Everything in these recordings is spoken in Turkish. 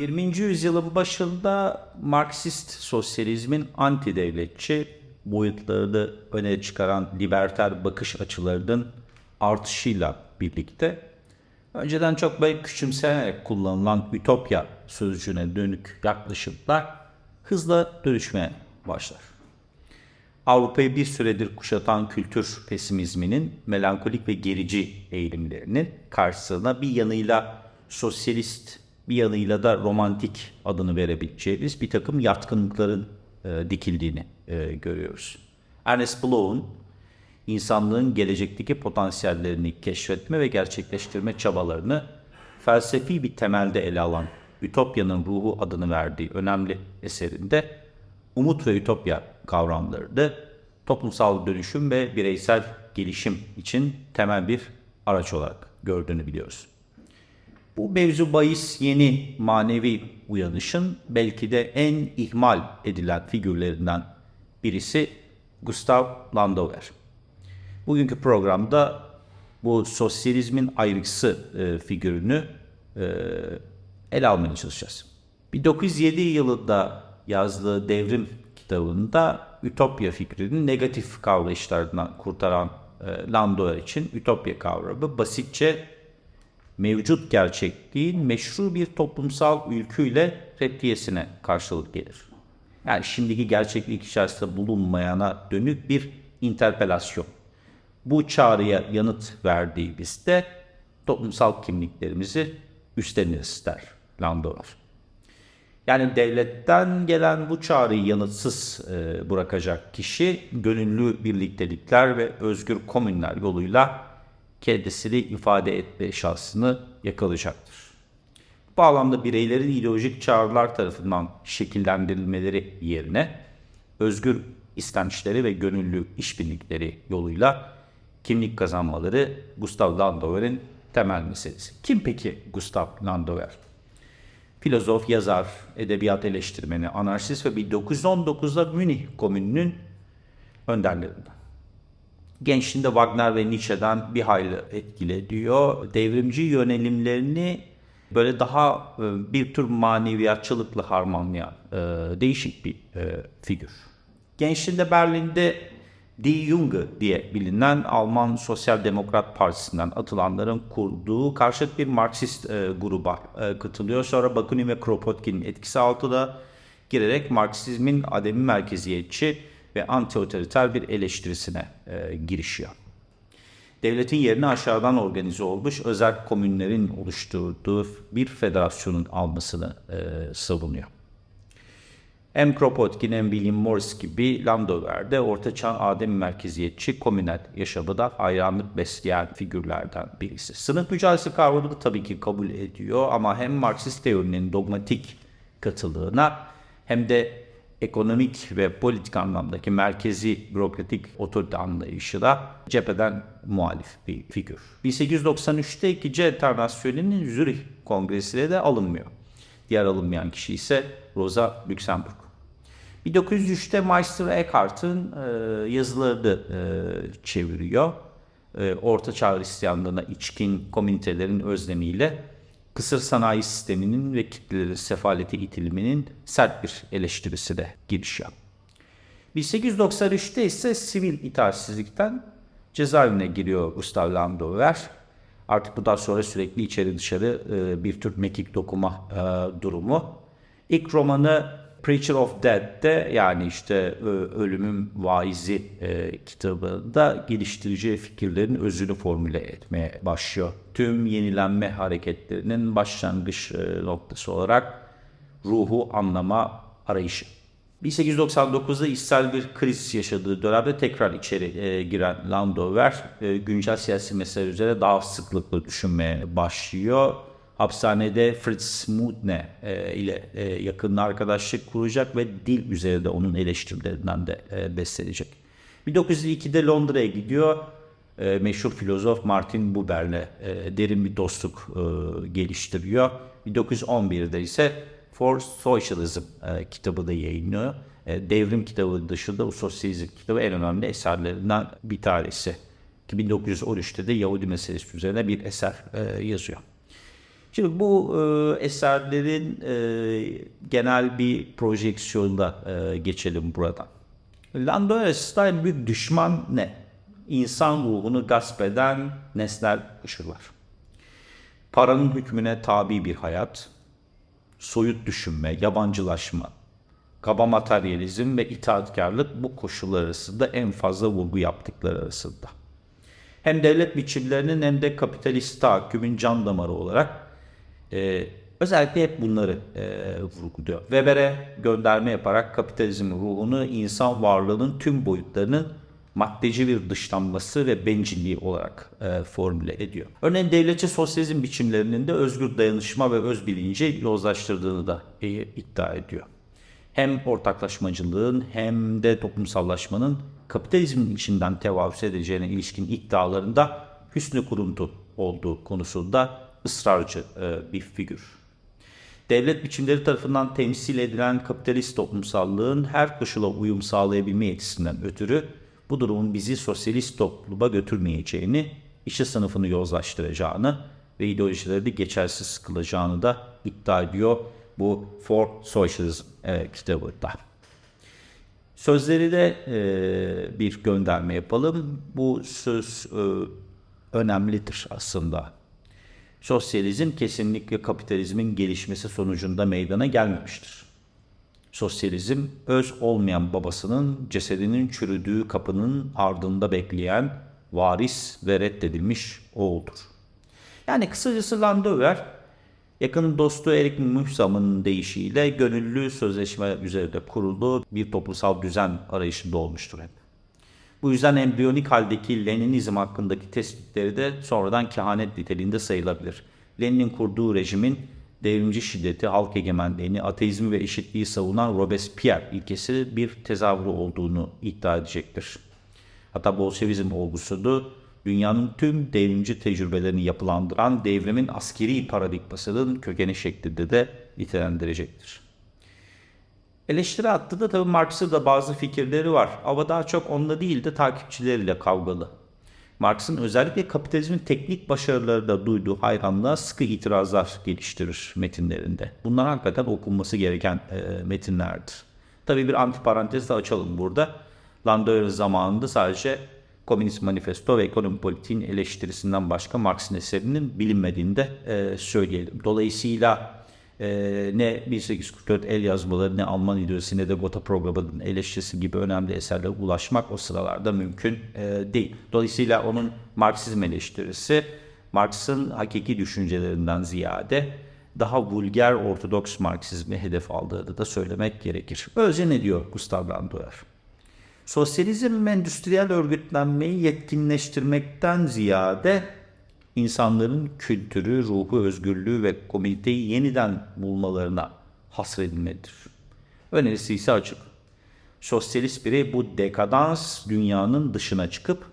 20. yüzyılın başında Marksist sosyalizmin anti-devletçi boyutlarını öne çıkaran liberter bakış açılarının artışıyla birlikte önceden çok böyle küçümsenerek kullanılan ütopya sözcüğüne dönük yaklaşımlar hızla dönüşmeye başlar. Avrupa'yı bir süredir kuşatan kültür pesimizminin melankolik ve gerici eğilimlerinin karşısına bir yanıyla sosyalist, bir yanıyla da romantik adını verebileceğimiz bir takım yatkınlıkların e, dikildiğini e, görüyoruz. Ernest Bloch'un insanlığın gelecekteki potansiyellerini keşfetme ve gerçekleştirme çabalarını felsefi bir temelde ele alan Ütopya'nın ruhu adını verdiği önemli eserinde umut ve ütopya kavramları da toplumsal dönüşüm ve bireysel gelişim için temel bir araç olarak gördüğünü biliyoruz. Bu mevzu bahis yeni manevi uyanışın belki de en ihmal edilen figürlerinden birisi Gustav Landauer. Bugünkü programda bu sosyalizmin ayrıksı e, figürünü e, ele almaya çalışacağız. 1907 yılında yazdığı Devrim kitabında Ütopya fikrini negatif kavrayışlardan kurtaran e, Landauer için Ütopya kavramı basitçe mevcut gerçekliğin meşru bir toplumsal ülküyle reddiyesine karşılık gelir. Yani şimdiki gerçeklik içerisinde bulunmayana dönük bir interpelasyon. Bu çağrıya yanıt verdiğimizde toplumsal kimliklerimizi üstleniriz der Landauer. Yani devletten gelen bu çağrıyı yanıtsız e, bırakacak kişi gönüllü birliktelikler ve özgür komünler yoluyla kendisini ifade etme şansını yakalayacaktır. Bu bağlamda bireylerin ideolojik çağrılar tarafından şekillendirilmeleri yerine özgür istençleri ve gönüllü işbirlikleri yoluyla kimlik kazanmaları Gustav Landauer'in temel meselesi. Kim peki Gustav Landauer? Filozof, yazar, edebiyat eleştirmeni, anarşist ve 1919'da Münih Komünü'nün önderlerinden. Gençliğinde Wagner ve Nietzsche'den bir hayli etkilediyor. Devrimci yönelimlerini böyle daha e, bir tür maneviyatçılıkla harmanlayan e, değişik bir e, figür. Gençliğinde Berlin'de Die Junge diye bilinen Alman Sosyal Demokrat Partisi'nden atılanların kurduğu karşıt bir Marksist e, gruba katılıyor. Sonra Bakunin ve Kropotkin'in etkisi altına girerek Marksizmin ademi merkeziyetçi ve anti-otoriter bir eleştirisine e, girişiyor. Devletin yerine aşağıdan organize olmuş özel komünlerin oluşturduğu bir federasyonun almasını e, savunuyor. Hem Kropotkin hem William Morris gibi Landauer'de ortaçağ adem merkeziyetçi komünel yaşamı da hayranlık besleyen figürlerden birisi. Sınıf mücadelesi kavramını tabii ki kabul ediyor ama hem Marksist teorinin dogmatik katılığına hem de ekonomik ve politik anlamdaki merkezi bürokratik otorite anlayışına cepheden muhalif bir figür. 1893'te ikinci Enternasyonel'in Zürih Kongresi'ne de alınmıyor. Diğer alınmayan kişi ise Rosa Luxemburg. 1903'te Meister Eckhart'ın e, yazılarını e, çeviriyor. E, Orta Çağ Hristiyanlığına içkin komünitelerin özlemiyle kısır sanayi sisteminin ve kitlelerin sefalete itiliminin sert bir eleştirisi de girişiyor. 1893'te ise sivil itaatsizlikten cezaevine giriyor Gustav Landauer. Artık bundan sonra sürekli içeri dışarı e, bir tür mekik dokuma e, durumu. İlk romanı Preacher of Dead'de yani işte Ölümün Vaizi e, kitabında geliştirici fikirlerin özünü formüle etmeye başlıyor. Tüm yenilenme hareketlerinin başlangıç e, noktası olarak ruhu anlama arayışı. 1899'da içsel bir kriz yaşadığı dönemde tekrar içeri e, giren Landauer e, güncel siyasi mesele üzerine daha sıklıkla düşünmeye başlıyor hapishanede Fritz Mutne e, ile e, yakın arkadaşlık kuracak ve dil üzerinde onun eleştirilerinden de e, beslenecek. 1902'de Londra'ya gidiyor. E, meşhur filozof Martin Buber'le e, derin bir dostluk e, geliştiriyor. 1911'de ise For Socialism e, kitabı da yayınlıyor. E, devrim kitabı dışında o sosyalizm kitabı en önemli eserlerinden bir tanesi. 1913'te de Yahudi meselesi üzerine bir eser e, yazıyor. Şimdi bu e, eserlerin e, genel bir projeksiyonda e, geçelim buradan. Landores'ta en büyük düşman ne? İnsan ruhunu gasp eden nesnel ışırlar. Paranın hükmüne tabi bir hayat, soyut düşünme, yabancılaşma, kaba materyalizm ve itaatkarlık bu koşullar arasında en fazla vurgu yaptıkları arasında. Hem devlet biçimlerinin hem de kapitalist tahakkümün can damarı olarak e, özellikle hep bunları e, vurguluyor. Weber'e gönderme yaparak kapitalizmin ruhunu insan varlığının tüm boyutlarının maddeci bir dışlanması ve bencilliği olarak e, formüle ediyor. Örneğin devletçi sosyalizm biçimlerinin de özgür dayanışma ve öz bilinci yozlaştırdığını da e, iddia ediyor. Hem ortaklaşmacılığın hem de toplumsallaşmanın kapitalizmin içinden tevafus edeceğine ilişkin iddialarında hüsnü kuruntu olduğu konusunda ısrarcı e, bir figür. Devlet biçimleri tarafından temsil edilen kapitalist toplumsallığın her koşula uyum sağlayabilme yetisinden ötürü bu durumun bizi sosyalist topluma götürmeyeceğini, işçi sınıfını yozlaştıracağını ve ideolojileri de geçersiz kılacağını da iddia ediyor bu For Socialism e, kitabında. Sözleri de e, bir gönderme yapalım. Bu söz e, önemlidir aslında. Sosyalizm kesinlikle kapitalizmin gelişmesi sonucunda meydana gelmemiştir. Sosyalizm öz olmayan babasının cesedinin çürüdüğü kapının ardında bekleyen varis ve reddedilmiş oğuldur. Yani kısacası Landauer yakın dostu Erik Mühsam'ın deyişiyle gönüllü sözleşme üzerinde kurulu bir toplumsal düzen arayışında olmuştur hep. Bu yüzden embriyonik haldeki Leninizm hakkındaki tespitleri de sonradan kehanet niteliğinde sayılabilir. Lenin'in kurduğu rejimin devrimci şiddeti, halk egemenliğini, ateizmi ve eşitliği savunan Robespierre ilkesi bir tezahürü olduğunu iddia edecektir. Hatta Bolşevizm olgusudu dünyanın tüm devrimci tecrübelerini yapılandıran devrimin askeri paradigmasının kökeni şeklinde de nitelendirecektir. Eleştiri hattında tabi Marx'ın da bazı fikirleri var ama daha çok onunla değil de takipçileriyle kavgalı. Marx'ın özellikle kapitalizmin teknik başarılarında duyduğu hayranlığa sıkı itirazlar geliştirir metinlerinde. Bunlar hakikaten okunması gereken e, metinlerdir. Tabii bir antiparantez de açalım burada. Landauer zamanında sadece Komünist Manifesto ve Ekonomi Politiğin eleştirisinden başka Marx'ın eserinin bilinmediğini de e, söyleyelim. Dolayısıyla e, ne 1844 el yazmaları ne Alman ideolojisi ne de Gotha programının eleştirisi gibi önemli eserlere ulaşmak o sıralarda mümkün e, değil. Dolayısıyla onun Marksizm eleştirisi Marx'ın hakiki düşüncelerinden ziyade daha vulger ortodoks Marksizmi hedef aldığını da söylemek gerekir. Öylece ne diyor Gustav Landauer? Sosyalizm endüstriyel örgütlenmeyi yetkinleştirmekten ziyade insanların kültürü, ruhu, özgürlüğü ve komüniteyi yeniden bulmalarına hasredilmelidir. Önerisi ise açık. Sosyalist birey bu dekadans dünyanın dışına çıkıp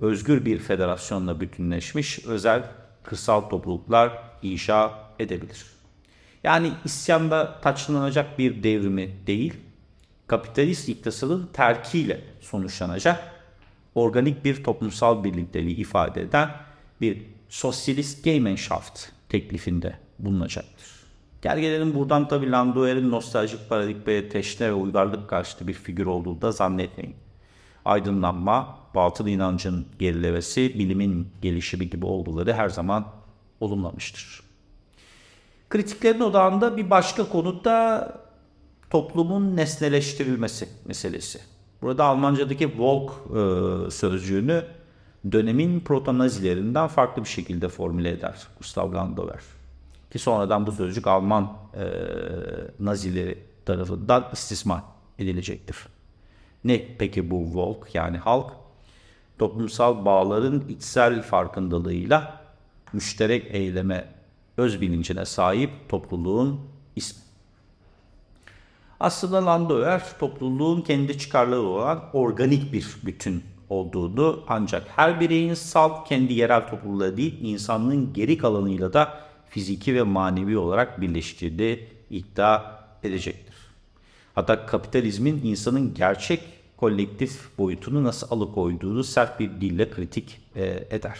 özgür bir federasyonla bütünleşmiş özel kırsal topluluklar inşa edebilir. Yani isyanda taçlanacak bir devrimi değil, kapitalist iktisadın terkiyle sonuçlanacak organik bir toplumsal birlikteliği ifade eden bir sosyalist Gemeinschaft teklifinde bulunacaktır. Gel gelelim buradan tabi Landauer'in nostaljik paradigmaya teşne ve uygarlık karşıtı bir figür olduğunu da zannetmeyin. Aydınlanma, batıl inancın gerilemesi, bilimin gelişimi gibi olguları her zaman olumlamıştır. Kritiklerin odağında bir başka konu da toplumun nesneleştirilmesi meselesi. Burada Almancadaki Volk e, sözcüğünü dönemin proto-nazilerinden farklı bir şekilde formüle eder Gustav Landauer. Ki sonradan bu sözcük Alman e, nazileri tarafından istismar edilecektir. Ne peki bu Volk yani halk? Toplumsal bağların içsel farkındalığıyla müşterek eyleme öz bilincine sahip topluluğun ismi. Aslında Landauer topluluğun kendi çıkarları olan organik bir bütün olduğunu ancak her bireyin salt kendi yerel topluluğu değil insanlığın geri kalanıyla da fiziki ve manevi olarak birleştirdiği iddia edecektir. Hatta kapitalizmin insanın gerçek kolektif boyutunu nasıl alıkoyduğunu sert bir dille kritik e, eder.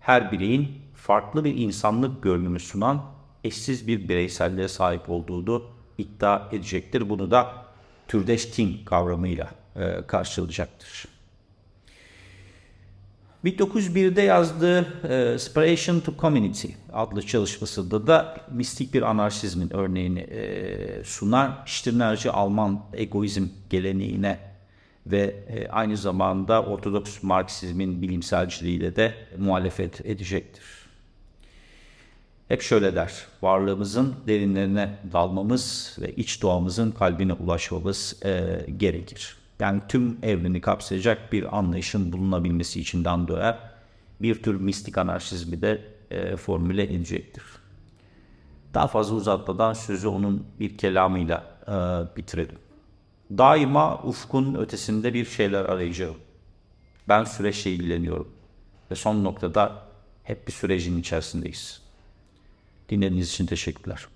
her bireyin farklı bir insanlık görünümü sunan eşsiz bir bireyselliğe sahip olduğunu iddia edecektir. Bunu da türdeş Ting kavramıyla e, karşılayacaktır. 1901'de yazdığı e, Aspiration to Community adlı çalışmasında da mistik bir anarşizmin örneğini e, sunar. Stirnerci Alman egoizm geleneğine ve e, aynı zamanda Ortodoks Marksizmin bilimselciliğiyle de muhalefet edecektir. Hep şöyle der, varlığımızın derinlerine dalmamız ve iç doğamızın kalbine ulaşmamız gerekir. Yani tüm evreni kapsayacak bir anlayışın bulunabilmesi içinden doğar. Bir tür mistik anarşizmi de e, formüle edecektir. Daha fazla uzatmadan sözü onun bir kelamıyla e, bitirelim. Daima ufkun ötesinde bir şeyler arayacağım. Ben süreçle ilgileniyorum. Ve son noktada hep bir sürecin içerisindeyiz. Dinlediğiniz için teşekkürler.